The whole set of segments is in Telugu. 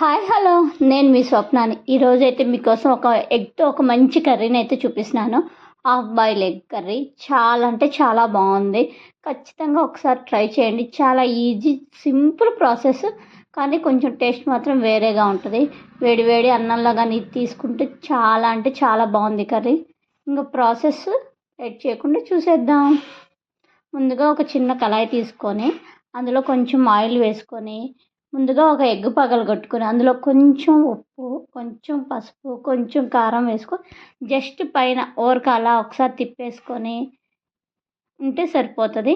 Hi hello. నేను మీ స్వప్నాని. ఈరోజైతే మీకోసం ఒక ఎగ్తో ఒక మంచి కర్రీని అయితే చూపిస్తున్నాను. Half boil egg curry. చాలా అంటే చాలా బాగుంది. ఖచ్చితంగా ఒకసారి ట్రై చేయండి. చాలా ఈజీ సింపుల్ ప్రాసెస్ కానీ కొంచెం టేస్ట్ మాత్రం వేరేగా ఉంటుంది. వేడి వేడి అన్నంలో కానీ ఇది తీసుకుంటే చాలా అంటే చాలా బాగుంది కర్రీ. ఇంకా ప్రాసెస్ ఎడ్ చేయకుండా చూసేద్దాం. ముందుగా ఒక చిన్న కళాయి తీసుకొని అందులో కొంచెం ఆయిల్ వేసుకొని ముందుగా ఒక ఎగ్ పగలగొట్టుకొని అందులో కొంచెం ఉప్పు కొంచెం పసుపు కొంచెం కారం వేసుకొని జస్ట్ పైన ఓరక అలా ఒకసారి తిప్పేసుకొని ఉంటే సరిపోతుంది.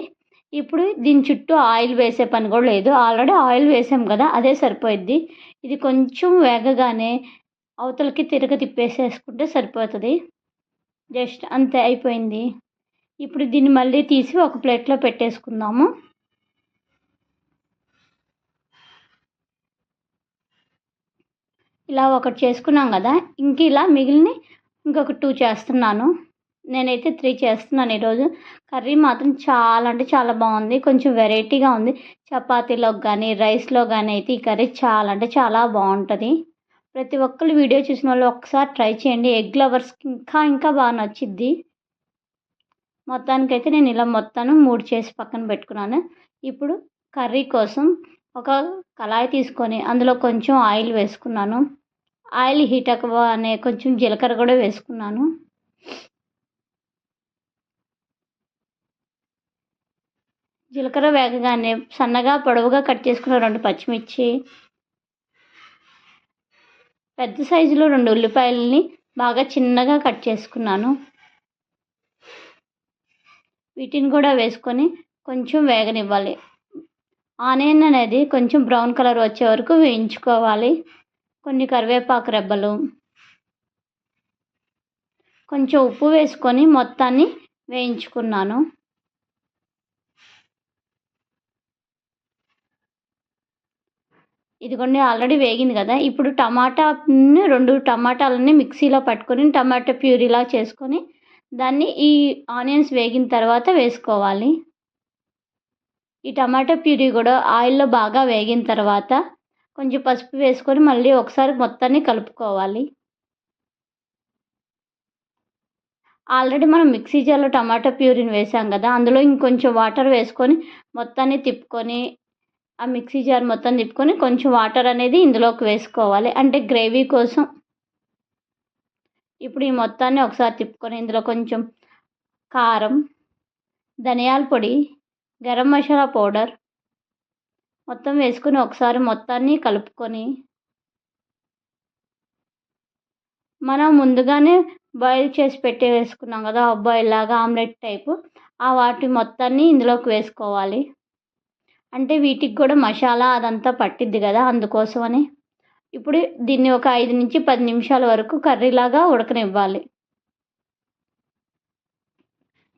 ఇప్పుడు దీని చుట్టూ ఆయిల్ వేసే పని కూడా లేదు. ఆల్రెడీ ఆయిల్ వేసాం కదా అదే సరిపోయిద్ది. ఇది కొంచెం వేగగానే అవతలకి తిరగ తిప్పేసేసుకుంటే సరిపోతుంది. జస్ట్ అంతే అయిపోయింది. ఇప్పుడు దీన్ని మళ్ళీ తీసి ఒక ప్లేట్లో పెట్టేసుకుందాము. ఇలా ఒకటి చేసుకున్నాం కదా ఇంక ఇలా మిగిలిన ఇంకొక టూ చేస్తున్నాను. నేనైతే త్రీ చేస్తున్నాను ఈరోజు. కర్రీ మాత్రం చాలా అంటే చాలా బాగుంది. కొంచెం వెరైటీగా ఉంది. చపాతీలోకి కానీ రైస్లో కానీ అయితే ఈ కర్రీ చాలా అంటే చాలా బాగుంటుంది. ప్రతి ఒక్కరు వీడియో చూసిన వాళ్ళు ఒకసారి ట్రై చేయండి. ఎగ్ లవర్స్కి ఇంకా ఇంకా బాగా నచ్చిద్ది. మొత్తానికైతే నేను ఇలా మొత్తాన్ని మూడు చేసి పక్కన పెట్టుకున్నాను. ఇప్పుడు కర్రీ కోసం ఒక కళాయి తీసుకొని అందులో కొంచెం ఆయిల్ వేసుకున్నాను. ఆయిల్ హీట్ అనే కొంచెం జీలకర్ర కూడా వేసుకున్నాను. జీలకర్ర వేగగానే సన్నగా పొడవుగా కట్ చేసుకున్న రెండు పచ్చిమిర్చి పెద్ద సైజులో రెండు ఉల్లిపాయలని బాగా చిన్నగా కట్ చేసుకున్నాను. వీటిని కూడా వేసుకొని కొంచెం వేగనివ్వాలి. ఆనియన్ అనేది కొంచెం బ్రౌన్ కలర్ వచ్చే వరకు వేయించుకోవాలి. కొన్ని కరివేపాకు రెబ్బలు కొంచెం ఉప్పు వేసుకొని మొత్తాన్ని వేయించుకున్నాను. ఇదిగోండి ఆల్రెడీ వేగింది కదా. ఇప్పుడు టమాటాని రెండు టమాటాలని మిక్సీలో పట్టుకొని టమాటా ప్యూరీలా చేసుకొని దాన్ని ఈ ఆనియన్స్ వేగిన తర్వాత వేసుకోవాలి. ఈ టమాటా ప్యూరీ కూడా ఆయిల్లో బాగా వేగిన తర్వాత కొంచెం పసుపు వేసుకొని మళ్ళీ ఒకసారి మొత్తాన్ని కలుపుకోవాలి. ఆల్రెడీ మనం మిక్సీ జార్లో టమాటా ప్యూరీని వేసాం కదా అందులో ఇంకొంచెం వాటర్ వేసుకొని మొత్తాన్ని తిప్పుకొని ఆ మిక్సీ జార్ మొత్తం తిప్పుకొని కొంచెం వాటర్ అనేది ఇందులోకి వేసుకోవాలి. అంటే గ్రేవీ కోసం. ఇప్పుడు ఈ మొత్తాన్ని ఒకసారి తిప్పుకొని ఇందులో కొంచెం కారం ధనియాల పొడి గరం మసాలా పౌడర్ మొత్తం వేసుకొని ఒకసారి మొత్తాన్ని కలుపుకొని మనం ముందుగానే బాయిల్ చేసి పెట్టి వేసుకున్నాం కదా బాయిల్ లాగా ఆమ్లెట్ టైపు ఆ వాటి మొత్తాన్ని ఇందులోకి వేసుకోవాలి. అంటే వీటికి కూడా మసాలా అదంతా పట్టిద్ది కదా అందుకోసమని. ఇప్పుడు దీన్ని ఒక ఐదు నుంచి పది నిమిషాల వరకు కర్రీలాగా ఉడకనివ్వాలి.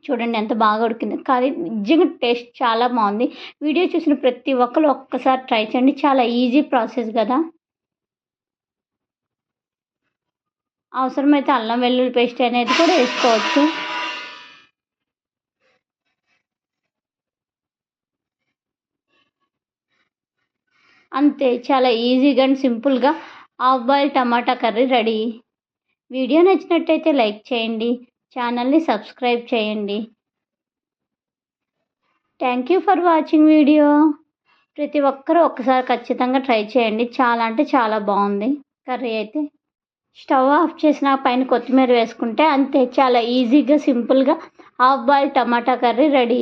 చూడండి ఎంత బాగా ఉడికింది. కానీ నిజంగా టేస్ట్ చాలా బాగుంది. వీడియో చూసిన ప్రతి ఒక్కరు ఒక్కసారి ట్రై చేయండి. చాలా ఈజీ ప్రాసెస్ కదా. అవసరమైతే అల్లం వెల్లుల్లి పేస్ట్ అనేది కూడా వేసుకోవచ్చు. అంతే చాలా ఈజీగా అండ్ సింపుల్గా half boil tomato curry ready. Video నచ్చినట్టయితే లైక్ చేయండి. ఛానల్ని సబ్స్క్రైబ్ చేయండి. Thank you for watching video ప్రతి ఒక్కరూ ఒక్కసారి ఖచ్చితంగా ట్రై చేయండి. చాలా అంటే చాలా బాగుంది. కర్రీ అయితే స్టవ్ ఆఫ్ చేసిన పైన కొత్తిమీర వేసుకుంటే అంతే చాలా ఈజీగా సింపుల్గా half boil tomato curry ready.